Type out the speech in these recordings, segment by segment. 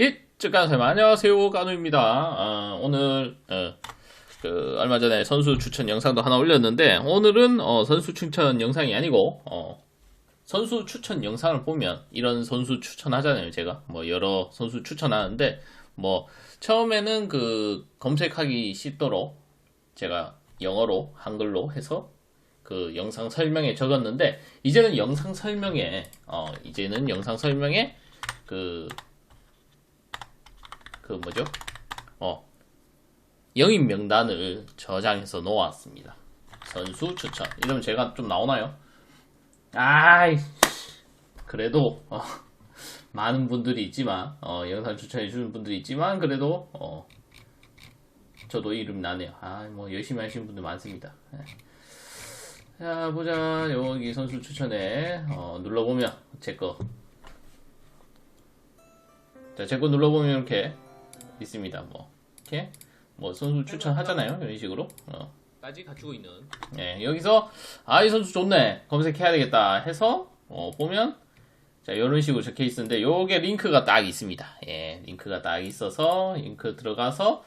예, 쯔깐쌤 안녕하세요 까누입니다. 아, 오늘 어, 그 얼마 전에 선수 추천 영상도 하나 올렸는데 오늘은 어, 선수 추천 영상이 아니고 어, 선수 추천 영상을 보면 이런 선수 추천하잖아요 제가 뭐 여러 선수 추천하는데 뭐 처음에는 그 검색하기 쉽도록 제가 영어로 한글로 해서 그 영상 설명에 적었는데 이제는 영상 설명에 어 이제는 영상 설명에 그 그 뭐죠? 어 영입 명단을 저장해서 놓았습니다. 선수 추천. 이러면 제가 좀 나오나요? 아이 그래도 어, 많은 분들이 있지만 어, 영상 추천해 주는 분들이 있지만 그래도 어, 저도 이름 나네요. 아 뭐 열심히 하시는 분들 많습니다. 네. 자 보자 여기 선수 추천에 어, 눌러보면 제 거 자, 제 거 눌러보면 이렇게 있습니다. 뭐, 이렇게, 뭐, 선수 추천하잖아요. 이런 식으로. 어. 까지 갖추고 있는 예, 여기서, 아, 이 선수 좋네. 검색해야 되겠다. 해서, 어, 보면, 자, 이런 식으로 적혀 있는데, 요게 링크가 딱 있습니다. 예, 링크가 딱 있어서, 링크 들어가서,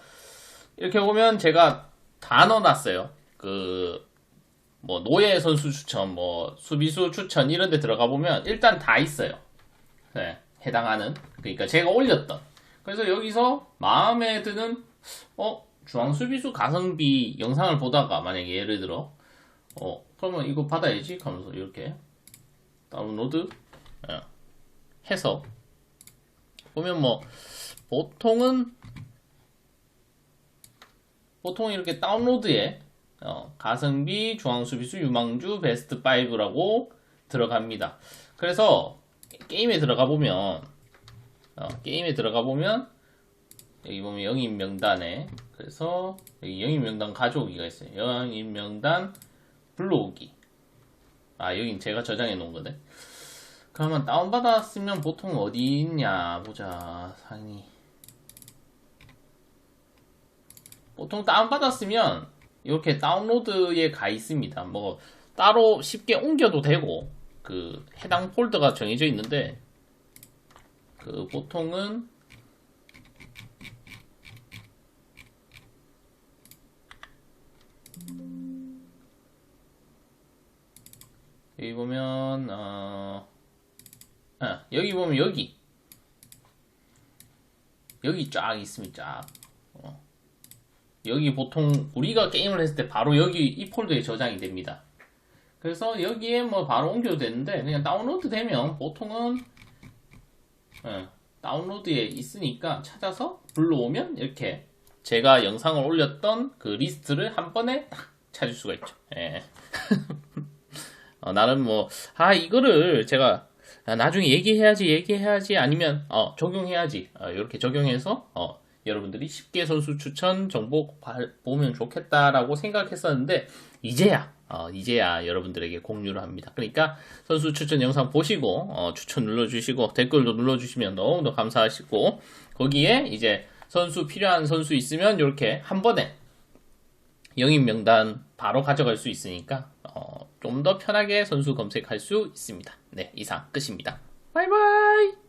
이렇게 보면 제가 다 넣어놨어요. 그, 뭐, 노예 선수 추천, 뭐, 수비수 추천, 이런 데 들어가 보면, 일단 다 있어요. 네, 해당하는. 그러니까 제가 올렸던. 그래서 여기서 마음에 드는, 어, 중앙 수비수 가성비 영상을 보다가, 만약에 예를 들어, 어, 그러면 이거 받아야지? 하면서 이렇게 다운로드 예, 해서 보면 뭐 보통은 보통 이렇게 다운로드에 어, 가성비 중앙 수비수 유망주 베스트 5라고 들어갑니다. 그래서 게임에 들어가 보면 어, 게임에 들어가 보면 여기 보면 영입 명단에 그래서 여기 영입 명단 가져오기가 있어요. 영입 명단 불러오기. 아, 여긴 제가 저장해 놓은 거네. 그러면 다운받았으면 보통 어디 있냐, 보자, 상위. 보통 다운받았으면 이렇게 다운로드에 가 있습니다. 뭐, 따로 쉽게 옮겨도 되고, 그, 해당 폴더가 정해져 있는데, 그, 보통은, 여기 보면 어, 아, 여기 보면 여기 여기 쫙 있습니다. 쫙. 어. 여기 보통 우리가 게임을 했을 때 바로 여기 이 폴더에 저장이 됩니다. 그래서 여기에 뭐 바로 옮겨도 되는데 그냥 다운로드 되면 보통은 예, 다운로드에 있으니까 찾아서 불러오면 이렇게 제가 영상을 올렸던 그 리스트를 한 번에 딱 찾을 수가 있죠. 예. 어, 나는 뭐, 아, 이거를 제가 아, 나중에 얘기해야지, 얘기해야지, 아니면, 어, 적용해야지. 어, 이렇게 적용해서, 어, 여러분들이 쉽게 선수 추천 정보 봐- 보면 좋겠다라고 생각했었는데, 이제야, 어, 이제야 여러분들에게 공유를 합니다. 그러니까 선수 추천 영상 보시고, 어, 추천 눌러주시고, 댓글도 눌러주시면 너무너무 감사하시고, 거기에 이제 선수 필요한 선수 있으면 이렇게 한 번에 영입 명단 바로 가져갈 수 있으니까 어, 좀 더 편하게 선수 검색할 수 있습니다. 네, 이상 끝입니다. 바이바이!